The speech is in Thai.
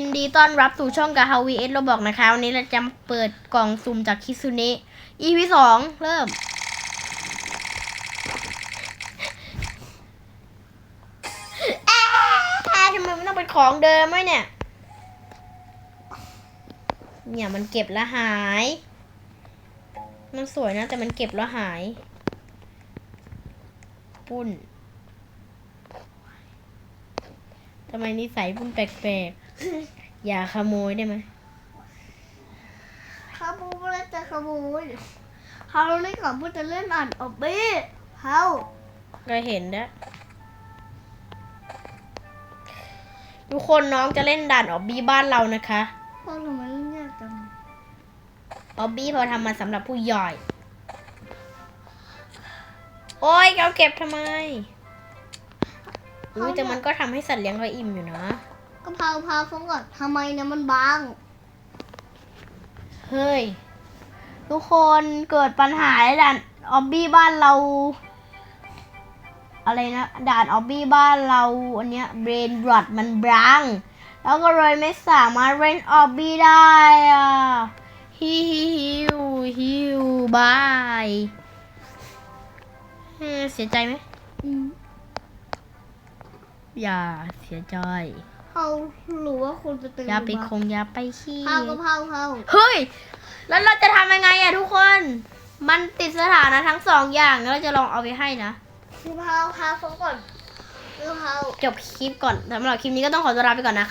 ยินดีต้อนรับสู่ช่องกับฮาวีเอสเราบอกนะคะ วันนี้เราจะเปิดกล่องสุ่มจากคิซุเนะ EP สองเริ่มแอะทำไมมันต้องเป็นของเดิมไหมเนี่ย เนี่ยมันเก็บแล้วหาย มันสวยนะ แต่มันเก็บแล้วหาย ปุ้น ทำไมนิสัยปุ้นแปลกๆ อย่าขโมยได้ไหมขโมยแล้วจะขโมยเขาเล่นก่อนเพื่อจะเล่นอ่านออบบี้เขาก็เห็นแล้วทุกคนน้องจะเล่นด่านออบบี้บ้านเรานะคะพวกหนูมันเล่นยากจังออบบี้พอทำมาสำหรับผู้ใหญ่ โอ้ยเอาเก็บทำไม อุ้ยแต่มันก็ทำให้สัตว์เลี้ยงเขาอิ่มอยู่นะก็พาพาฟงก่อนทำไมเนี่ยมันบาง เฮ้ย ทุกคนเกิดปัญหาในด่านออบบี้บ้านเรา อะไรนะ ด่านออบบี้บ้านเราอันเนี้ยเบรนรอดมันบรังแล้วก็เลยไม่สามารถเล่นออบบี้ได้อะฮิฮิฮิวฮิวบายเฮ้ยเสียใจไหม อืม อย่าเสียใจเขารู้ว่าคุณจะตื่นอย่าไปหรือคเปล่งอย่าไปขี้เผาก็เผาเผาเฮ้ย แล้วเราจะทำยังไงอะทุกคน มันติดสถานะทั้งสองอย่างแล้วเราจะลองเอาไปให้นะคือเผาเผาฟงก่อนคือเผาจบคลิปก่อนสำหรับคลิปนี้ก็ต้องขอตัวลาไปก่อนนะคะ